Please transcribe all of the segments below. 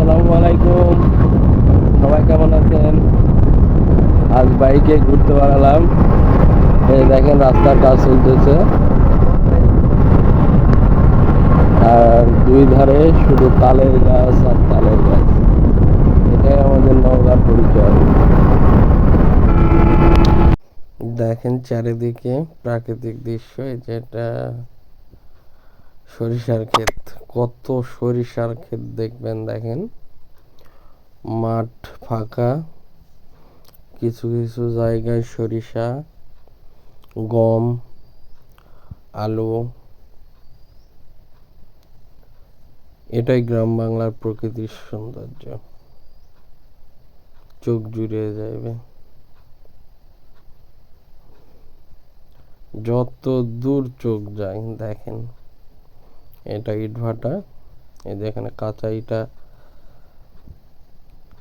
আলাইকুম সবাই কেমন আছেন? আজ বাইকে ঘুরতে বেড়ালাম। এই দেখেন রাস্তার কাজ চলতেছে। আর দুই ধারে শুধু তালের গাছ আর তালের গাছ। এটাই আমাদের নওগাঁর পরিচয়। দেখেন চারিদিকে প্রাকৃতিক দৃশ্য যেটা সরিষার ক্ষেত, কত সরিষার ক্ষেত দেখবেন দেখেন। মাঠ ফাঁকা, কিছু কিছু জায়গায় সরিষা, গম, আলু। এটাই গ্রাম বাংলার প্রকৃতির সৌন্দর্য। চোখ জুড়িয়ে যাবে যত দূর চোখ যায়, দেখেন। এটা ইট ভাটা। এই যে এখানে কাঁচা ইটা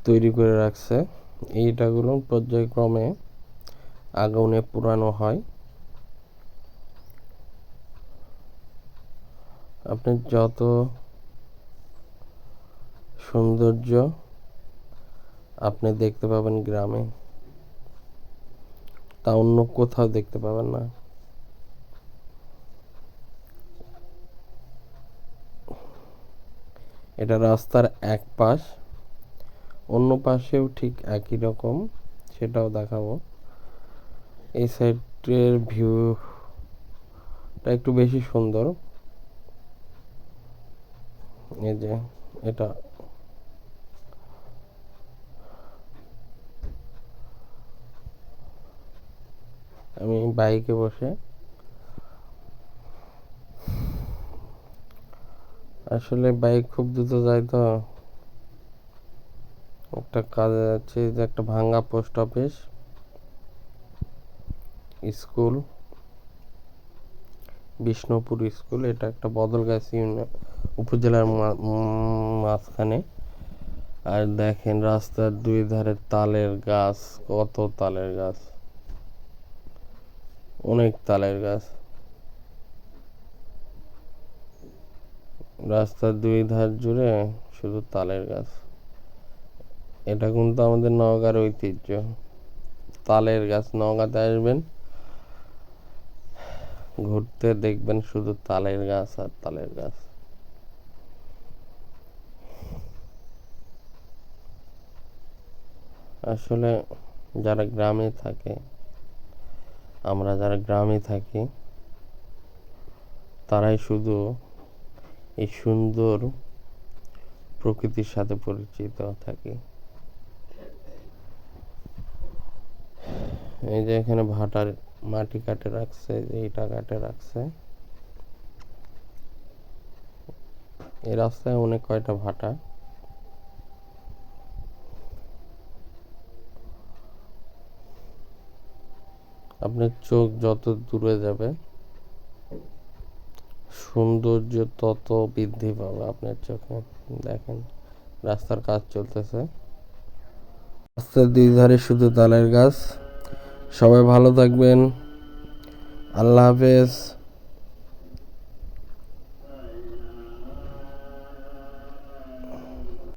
তৈরি করে রাখছে। এই ইটাগুলো পর্যায়ক্রমে আগুনে পুরানো হয়। আপনি যত সৌন্দর্য আপনি দেখতে পাবেন গ্রামে, তা অন্য কোথাও দেখতে পাবেন না। এটা রাস্তার এক পাশ। অন্য পাশেও ঠিক একই রকম, সেটাও দেখাবো। এই সাইডের ভিউটা একটু বেশি সুন্দর। এই যে এটা। আমি বাইকে বসে আসলে বাইক খুব দ্রুত যায় তো। একটা কাজে যাচ্ছে যে একটা ভাঙ্গা post office school Bishnupur school এটা একটা বদলগাছ উপজেলার মাঝখানে। আর দেখেন রাস্তার দুই ধারে তালের গাছ, কত তালের গাছ। অনেক তালের গাছ। রাস্তার দুই ধার জুড়ে শুধু তালের গাছ। এটা কিন্তু আমাদের নওগাঁর ঐতিহ্য। তালের গাছ নওগাঁতে আসবেন, ঘুরতে দেখবেন শুধু তালের গাছ আর তালের গাছ। আসলে যারা গ্রামে থাকে, আমরা যারা গ্রামে থাকি, তারাই শুধু এই সুন্দর প্রকৃতির সাথে পরিচিত থাকি। এই যে এখানে ভাটার মাটি কাটে রাখছে এইটা কাটে রাখছে। এই রাস্তায় অনেক কয়টা ভাটা। আপনার চোখ যত দূরে যাবে সৌন্দর্য তত বৃদ্ধি পাবে। আপনার চোখে দেখেন, রাস্তার কাজ চলতেছে। রাস্তার দুই ধারে শুধু তালের গাছ। সবাই ভালো থাকবেন। আল্লাহ হাফেজ।